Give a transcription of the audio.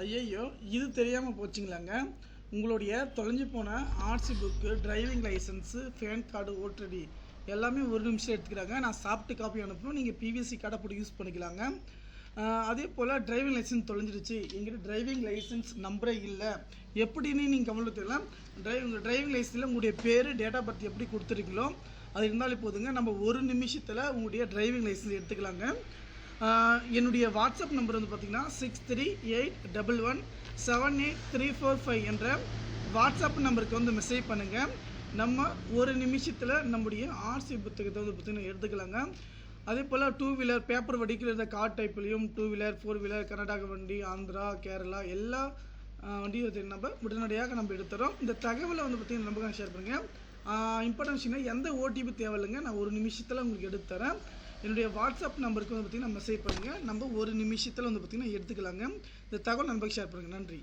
ஐயையோ இது தெரியாமல் போச்சுங்களாங்க? உங்களுடைய தொலைஞ்சு போன RC book driving licence PAN card ஓட்டடி எல்லாமே ஒரு நிமிஷம் எடுத்துக்கிறாங்க. நான் சாஃப்ட் காப்பி அனுப்புவேன் நீங்கள் பிவிசி கார்டை போட்டு யூஸ் பண்ணிக்கலாங்க. அதே போல் டிரைவிங் லைசன்ஸ் தொலைஞ்சிருச்சு. எங்கிட்ட டிரைவிங் லைசன்ஸ் நம்பரே இல்லை. எப்படின்னு நீங்கள் கவலை தெரியல. டிரைவ் டிரைவிங் லைசன்ஸில் உங்களுடைய பேர் டேட் ஆஃப் பர்த் எப்படி கொடுத்துருக்கீங்களோ அது இருந்தாலே போதுங்க. நம்ம ஒரு நிமிஷத்தில் உங்களுடைய டிரைவிங் லைசன்ஸ் எடுத்துக்கலாங்க. என்னுடைய வாட்ஸ்அப் நம்பர் வந்து பார்த்தீங்கன்னா six three eight double one seven eight three four five என்ற வாட்ஸ்அப் நம்பருக்கு வந்து மெசேஜ் பண்ணுங்கள் நம்ம ஒரு நிமிஷத்தில் நம்முடைய ஆர்சி புத்தகத்தை வந்து பார்த்திங்கன்னா எடுத்துக்கலாங்க. அதே போல் டூ வீலர் பேப்பர் வடிக்கிற இந்த car டைப்லேயும் two wheeler four wheeler Karnataka வண்டி ஆந்திரா கேரளா எல்லா வண்டியும் நம்ம உடனடியாக நம்ம எடுத்துறோம். இந்த தகவலை வந்து பார்த்திங்கன்னா நமக்கு ஷேர் பண்ணுங்கள் இம்பார்ட்டன்ஸ் எந்த ஓடிபி தேவையில்லைங்க. நான் ஒரு நிமிஷத்தில் உங்களுக்கு எடுத்து தரேன் என்னுடைய வாட்ஸ்அப் நம்பருக்கு வந்து பார்த்திங்கன்னா மெசேஜ் பண்ணுங்கள் நம்ம ஒரு நிமிஷத்தில் வந்து பார்த்திங்கன்னா எடுத்துக்கலாங்க. இந்த தகவல் நண்பர்கள் ஷேர் பண்ணுங்கள் நன்றி.